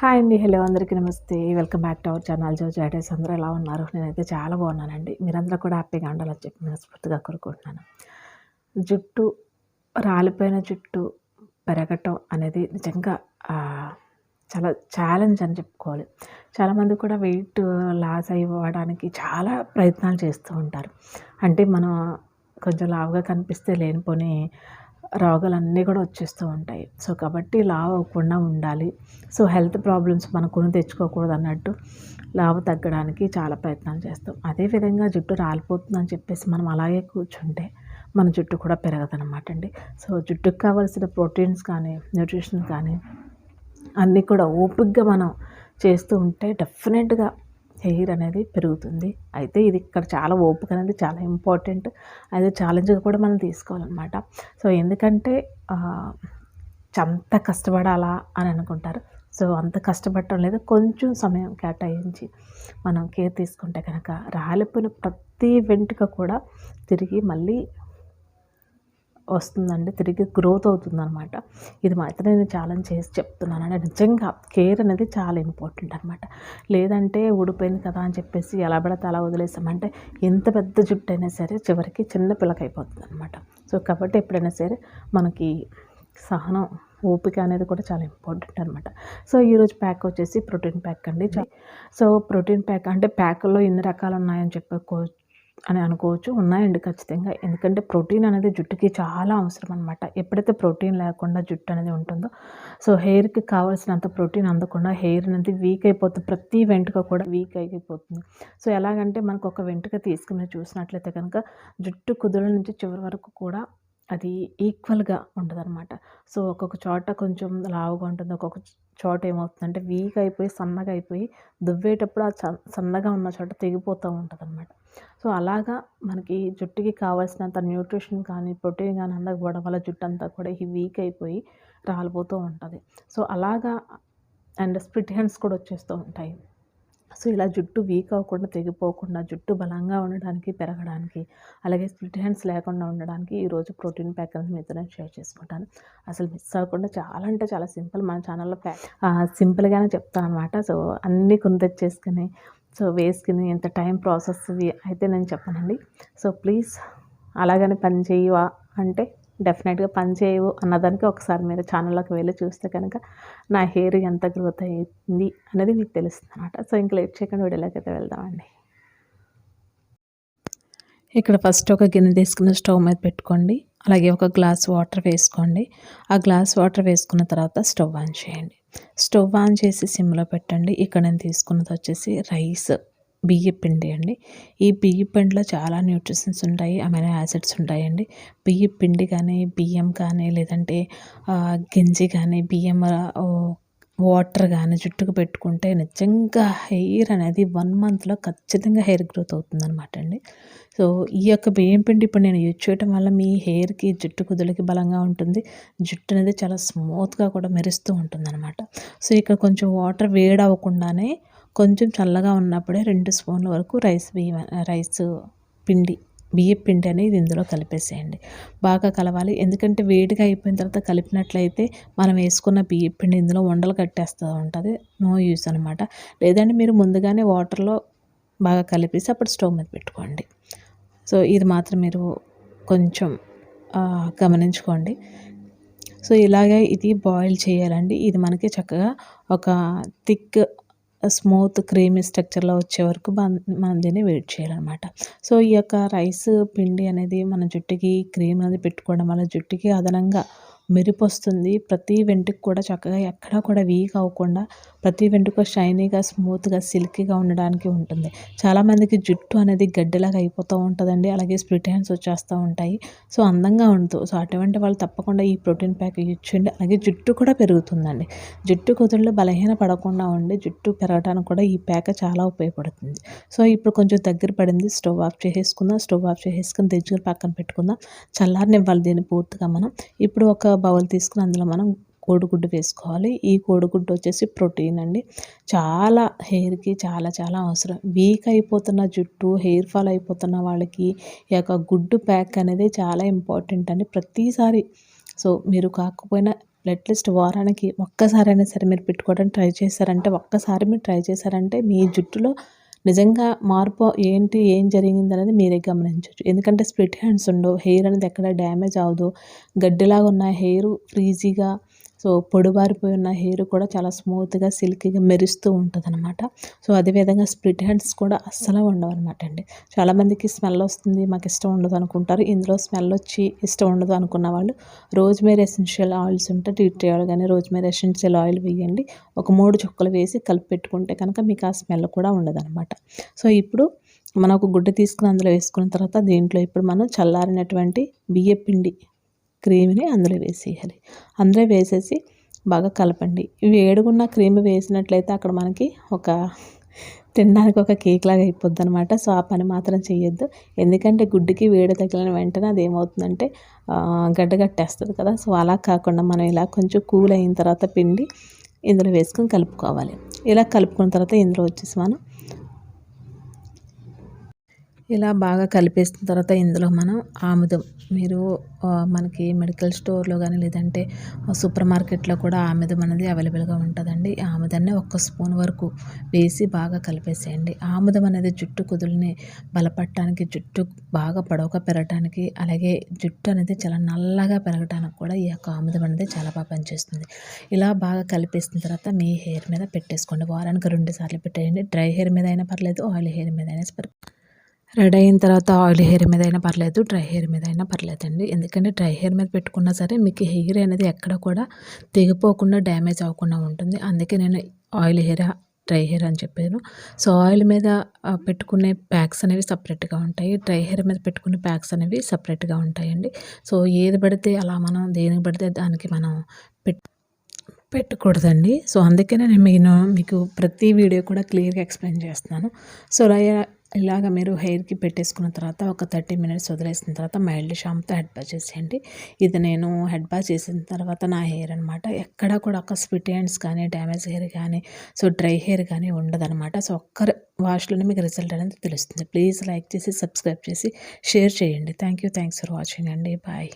Hi అండి hello అందరికీ నమస్తే. Welcome back to our channel. జో జాడేస్ అందరూ ఎలా ఉన్నారు? నేనైతే చాలా బాగున్నానండి. మీరందరూ కూడా హ్యాపీగా ఉండాలని చెప్పి మనస్ఫూర్తిగా కోరుకుంటున్నాను. జుట్టు రాలిపోయిన జుట్టు పెరగటం అనేది నిజంగా చాలా ఛాలెంజ్ అని చెప్పుకోవాలి. చాలామంది కూడా వెయిట్ లాస్ అవ్వడానికి చాలా ప్రయత్నాలు చేస్తూ ఉంటారు. అంటే మనం కొంచెం లావుగా కనిపిస్తే లేనిపోని రోగాలన్నీ కూడా వచ్చేస్తూ ఉంటాయి. సో కాబట్టి లావు అవ్వకుండా ఉండాలి. సో హెల్త్ ప్రాబ్లమ్స్ మనం కొని తెచ్చుకోకూడదు అన్నట్టు లావు తగ్గడానికి చాలా ప్రయత్నాలు చేస్తాం. అదేవిధంగా జుట్టు రాలిపోతుందని చెప్పేసి మనం అలాగే కూర్చుంటే మన జుట్టు కూడా పెరగదనమాట అండి. సో జుట్టుకు కావాల్సిన ప్రోటీన్స్ కానీ న్యూట్రిషన్ కానీ అన్నీ కూడా ఓపిక్గా మనం చేస్తూ ఉంటే డెఫినెట్గా హెయిర్ అనేది పెరుగుతుంది. అయితే ఇది ఇక్కడ చాలా ఓపిక అనేది చాలా ఇంపార్టెంట్. అది ఛాలెంజ్గా కూడా మనం తీసుకోవాలన్నమాట. సో ఎందుకంటే అంత కష్టపడాలా అని అనుకుంటారు. సో అంత కష్టపడటం లేదు కొంచెం సమయం కేటాయించి మనం కేర్ తీసుకుంటే కనుక రాలిపోయిన ప్రతి వెంటుక కూడా తిరిగి మళ్ళీ వస్తుందండి. తిరిగి గ్రోత్ అవుతుంది అనమాట ఇది మాత్రం నేను ఛాలెంజ్ చేసి చెప్తున్నాను. అంటే నిజంగా కేర్ అనేది చాలా ఇంపార్టెంట్ అనమాట లేదంటే ఊడిపోయింది కదా అని చెప్పేసి ఎలా పడితే అలా వదిలేసామంటే ఎంత పెద్ద జుట్టు అయినా సరే చివరికి చిన్న పిల్లకి అయిపోతుంది అనమాట సో కాబట్టి ఎప్పుడైనా సరే మనకి సహనం ఓపిక అనేది కూడా చాలా ఇంపార్టెంట్ అనమాట సో ఈరోజు ప్యాక్ వచ్చేసి ప్రోటీన్ ప్యాక్ అండి. సో ప్రోటీన్ ప్యాక్ అంటే ప్యాక్లో ఎన్ని రకాలు ఉన్నాయని చెప్పుకోవచ్చు. అని అనుకోవచ్చు ఉన్నాయండి ఖచ్చితంగా. ఎందుకంటే ప్రోటీన్ అనేది జుట్టుకి చాలా అవసరం అనమాట ఎప్పుడైతే ప్రోటీన్ లేకుండా జుట్టు అనేది ఉంటుందో సో హెయిర్కి కావాల్సినంత ప్రోటీన్ అందకుండా హెయిర్ అనేది వీక్ అయిపోతుంది. ప్రతి వెంట్రుక కూడా వీక్ అయిపోతుంది. సో ఎలాగంటే మనకు ఒక వెంట్రుక తీసుకుని చూసినట్లయితే కనుక జుట్టు కుదుల నుంచి చివరి వరకు కూడా అది ఈక్వల్గా ఉండదన్నమాట సో ఒక్కొక్క చోట కొంచెం లావుగా ఉంటుంది. ఒక్కొక్క చోట ఏమవుతుందంటే వీక్ అయిపోయి సన్నగా అయిపోయి దువ్వేటప్పుడు ఆ సన్నగా ఉన్న చోట తెగిపోతూ ఉంటుంది అనమాట సో అలాగా మనకి జుట్టుకి కావాల్సినంత న్యూట్రిషన్ కానీ ప్రోటీన్ కానీ అందకపోవడం వల్ల జుట్టు అంతా కూడా ఈ వీక్ అయిపోయి రాలిపోతూ ఉంటుంది. సో అలాగా అండ్ స్ప్లిట్ హ్యాండ్స్ కూడా వచ్చేస్తూ ఉంటాయి. సో ఇలా జుట్టు వీక్ అవ్వకుండా తెగిపోకుండా జుట్టు బలంగా ఉండడానికి పెరగడానికి అలాగే స్ప్లిట్ హ్యాండ్స్ లేకుండా ఉండడానికి ఈరోజు ప్రోటీన్ ప్యాక్ అనేది మీతో నేను షేర్ చేసుకుంటాను. అసలు మిస్ అవ్వకుండా చాలా అంటే చాలా సింపుల్ మన ఛానల్లో ప్యాక్ సింపుల్గానే చెప్తాను అనమాట సో అన్నీ కొని తెచ్చేసుకుని సో వేసుకుని ఎంత టైం ప్రాసెస్ అయితే నేను చెప్పనండి. సో ప్లీజ్ అలాగని పని చేయవా అంటే డెఫినెట్గా పని చేయవు అన్నదానికి ఒకసారి మీరు ఛానల్లోకి వెళ్ళి చూస్తే కనుక నా హెయిర్ ఎంత గ్రోత్ అయింది అనేది మీకు తెలుస్తుంది అనమాట సో ఇంకా లేట్ చేయకుండా వీడియోలోకి అయితే వెళ్దామండి. ఇక్కడ ఫస్ట్ ఒక గిన్నె తీసుకుని స్టవ్ మీద పెట్టుకోండి. అలాగే ఒక గ్లాస్ వాటర్ వేసుకోండి. ఆ గ్లాస్ వాటర్ వేసుకున్న తర్వాత స్టవ్ ఆన్ చేయండి. స్టవ్ ఆన్ చేసి సిమ్లో పెట్టండి. ఇక్కడ నేను తీసుకున్నది వచ్చేసి రైస్. బియ్య పిండి అండి. ఈ బియ్య పిండిలో చాలా న్యూట్రిషన్స్ ఉంటాయి అమైనో యాసిడ్స్ ఉంటాయండి. బియ్య పిండి కానీ బియ్యం కానీ లేదంటే గింజి కానీ బియ్యం వాటర్ కానీ జుట్టుకు పెట్టుకుంటే నిజంగా హెయిర్ అనేది వన్ మంత్లో ఖచ్చితంగా హెయిర్ గ్రోత్ అవుతుందన్నమాట అండి. సో ఈ యొక్క బియ్యం పిండి ఇప్పుడు నేను యూజ్ చేయడం వల్ల మీ హెయిర్కి జుట్టు కుదులకి బలంగా ఉంటుంది. జుట్టు అనేది చాలా స్మూత్గా కూడా మెరుస్తూ అనమాట సో ఇక్కడ కొంచెం వాటర్ వేడవకుండానే కొంచెం చల్లగా ఉన్నప్పుడే రెండు స్పూన్ల వరకు రైస్ బియ్యం రైస్ పిండి బియ్య పిండి అనేది ఇందులో కలిపేసేయండి. బాగా కలవాలి. ఎందుకంటే వేడిగా అయిపోయిన తర్వాత కలిపినట్లయితే మనం వేసుకున్న బియ్య పిండి ఇందులో వండలు కట్టేస్తూ ఉంటుంది. నో యూస్ అనమాట. లేదంటే మీరు ముందుగానే వాటర్లో బాగా కలిపేసి అప్పుడు స్టవ్ మీద పెట్టుకోండి. సో ఇది మాత్రం మీరు కొంచెం గమనించుకోండి. సో ఇలాగే ఇది బాయిల్ చేయాలండి. ఇది మనకి చక్కగా ఒక థిక్ స్మూత్ క్రీమీ స్ట్రక్చర్లో వచ్చే వరకు మనం దీన్ని వెయిట్ చేయాలన్నమాట. సో ఈ యొక్క రైస్ పిండి అనేది మన జుట్టుకి క్రీమ్ అనేది పెట్టుకోవడం వల్ల జుట్టుకి అదనంగా మెరుపు వస్తుంది ప్రతి వెంటికి కూడా చక్కగా ఎక్కడా కూడా వీక్ అవ్వకుండా ప్రతి వెంట్రుక షైనీగా స్మూత్గా సిల్కీగా ఉండడానికి ఉంటుంది. చాలామందికి జుట్టు అనేది గడ్డిలాగా అయిపోతూ ఉంటుందండి. అలాగే స్ప్లిట్ హ్యాండ్స్ వచ్చేస్తూ ఉంటాయి. సో అందంగా ఉంటుంది సో అటువంటి వాళ్ళు తప్పకుండా ఈ ప్రోటీన్ ప్యాక్ యూజ్ చేయండి. అలాగే జుట్టు కూడా పెరుగుతుందండి. జుట్టు కుదుళ్ళు బలహీన పడకుండా ఉండి జుట్టు పెరగడానికి కూడా ఈ ప్యాక్ చాలా ఉపయోగపడుతుంది. సో ఇప్పుడు కొంచెం దగ్గర పడింది స్టవ్ ఆఫ్ చేసేసుకుందాం. స్టవ్ ఆఫ్ చేసేసుకుని దగ్గర పక్కన పెట్టుకుందాం. చల్లారనివ్వాలి దీన్ని పూర్తిగా మనం. ఇప్పుడు ఒక బౌల్ తీసుకుని అందులో మనం కోడిగుడ్డు వేసుకోవాలి. ఈ కోడిగుడ్డు వచ్చేసి ప్రోటీన్ అండి. చాలా హెయిర్కి చాలా చాలా అవసరం. వీక్ అయిపోతున్న జుట్టు హెయిర్ ఫాల్ అయిపోతున్న వాళ్ళకి ఈ యొక్క గుడ్డు ప్యాక్ అనేది చాలా ఇంపార్టెంట్ అండి. ప్రతిసారి సో మీరు కాకపోయినా అట్లీస్ట్ వారానికి ఒక్కసారైనా సరే మీరు పెట్టుకోవడానికి ట్రై చేశారంటే ఒక్కసారి మీరు ట్రై చేశారంటే మీ జుట్టులో నిజంగా మార్పు ఏంటి ఏం జరిగింది అనేది మీరే గమనించవచ్చు ఎందుకంటే స్ప్లిట్ హ్యాండ్స్ ఉండవు. హెయిర్ అనేది ఎక్కడ డ్యామేజ్ అవ్వదు. గడ్డిలాగా ఉన్న హెయిర్ ఫ్రీజీగా సో పొడిబారిపోయి ఉన్న హెయిర్ కూడా చాలా స్మూత్గా సిల్కీగా మెరుస్తూ ఉంటుంది అనమాట సో అదేవిధంగా స్ప్లిట్ హ్యాండ్స్ కూడా అస్సలు ఉండవు అనమాట అండి చాలామందికి స్మెల్ వస్తుంది మాకు ఇష్టం ఉండదు అనుకుంటారు. ఇందులో స్మెల్ వచ్చి ఇష్టం ఉండదు అనుకున్న వాళ్ళు రోజ్మేరీ ఎసెన్షియల్ ఆయిల్స్ ఉంటే టీ ఆయిల్ కానీ రోజ్మేరీ ఎసెన్షియల్ ఆయిల్ వేయండి. ఒక మూడు చుక్కలు వేసి కలిపి పెట్టుకుంటే కనుక మీకు ఆ స్మెల్ కూడా ఉండదన్నమాట. సో ఇప్పుడు మనం ఒక గుడ్డ తీసుకుని అందులో వేసుకున్న తర్వాత దీంట్లో ఇప్పుడు మనం చల్లారినటువంటి బియ్యపిండి క్రీమ్ని అందులో వేసేయాలి. అందులో వేసేసి బాగా కలపండి. ఇవి ఏడుగున్న క్రీమ్ వేసినట్లయితే అక్కడ మనకి ఒక తినడానికి ఒక కేక్ లాగా అయిపోద్ది అనమాట సో ఆ పని మాత్రం చేయొద్దు ఎందుకంటే గుడ్డుకి వేడి తగిలిన వెంటనే అది ఏమవుతుందంటే గడ్డగట్టేస్తుంది కదా. సో అలా కాకుండా మనం ఇలా కొంచెం కూల్ అయిన తర్వాత పిండి ఇందులో వేసుకొని కలుపుకోవాలి. ఇలా కలుపుకున్న తర్వాత ఇందులో వచ్చేసి మనం ఇలా బాగా కలిపేసిన తర్వాత ఇందులో మనం ఆముదం. మీరు మనకి మెడికల్ స్టోర్లో కానీ లేదంటే సూపర్ మార్కెట్లో కూడా ఆముదం అనేది అవైలబుల్గా ఉంటుందండి. ఆముదాన్ని ఒక్క స్పూన్ వరకు వేసి బాగా కలిపేసేయండి. ఆముదం అనేది జుట్టు కుదుల్ని బలపడటానికి జుట్టు బాగా పొడవుగా పెరగటానికి అలాగే జుట్టు అనేది చాలా నల్లగా పెరగటానికి కూడా ఈ యొక్క ఆముదం అనేది చాలా బాగా పనిచేస్తుంది. ఇలా బాగా కలిపేసిన తర్వాత మీ హెయిర్ మీద పెట్టేసుకోండి. వారానికి రెండు సార్లు పెట్టేయండి. డ్రై హెయిర్ మీద అయినా పర్లేదు ఆయిల్ హెయిర్ మీద అయినా రెడీ అయిన తర్వాత ఆయిల్ హెయిర్ మీద అయినా పర్లేదు డ్రై హెయిర్ మీద అయినా పర్లేదండి. ఎందుకంటే డ్రై హెయిర్ మీద పెట్టుకున్నా సరే మీకు హెయిర్ అనేది ఎక్కడ కూడా తెగిపోకుండా డ్యామేజ్ అవ్వకుండా ఉంటుంది. అందుకే నేను ఆయిల్ హెయిర్ డ్రై హెయిర్ అని చెప్పాను. సో ఆయిల్ మీద పెట్టుకునే ప్యాక్స్ అనేవి సపరేట్గా ఉంటాయి. డ్రై హెయిర్ మీద పెట్టుకునే ప్యాక్స్ అనేవి సపరేట్గా ఉంటాయండి. సో ఏది పడితే అలా మనం దేనికి పడితే దానికి మనం పెట్ పెట్టకూడదండి. సో అందుకే నేను నేను మీకు ప్రతి వీడియో కూడా క్లియర్గా ఎక్స్ప్లెయిన్ చేస్తున్నాను. సో ఇలాగ మీరు హెయిర్కి పెట్టేసుకున్న తర్వాత ఒక థర్టీ మినిట్స్ వదిలేసిన తర్వాత మైల్డ్ షాంపుతో హెడ్ బా చేసేయండి. ఇది నేను హెడ్ బా చేసిన తర్వాత నా హెయిర్ అనమాట ఎక్కడ కూడా ఒక స్పిట్ హ్యాండ్స్ కానీ డ్యామేజ్ హెయిర్ కానీ సో డ్రై హెయిర్ కానీ ఉండదనమాట సో ఒక్కరి వాష్లోనే మీకు రిజల్ట్ అనేది తెలుస్తుంది. ప్లీజ్ లైక్ చేసి సబ్స్క్రైబ్ చేసి షేర్ చేయండి. Thank you thanks for watching అండి. బాయ్.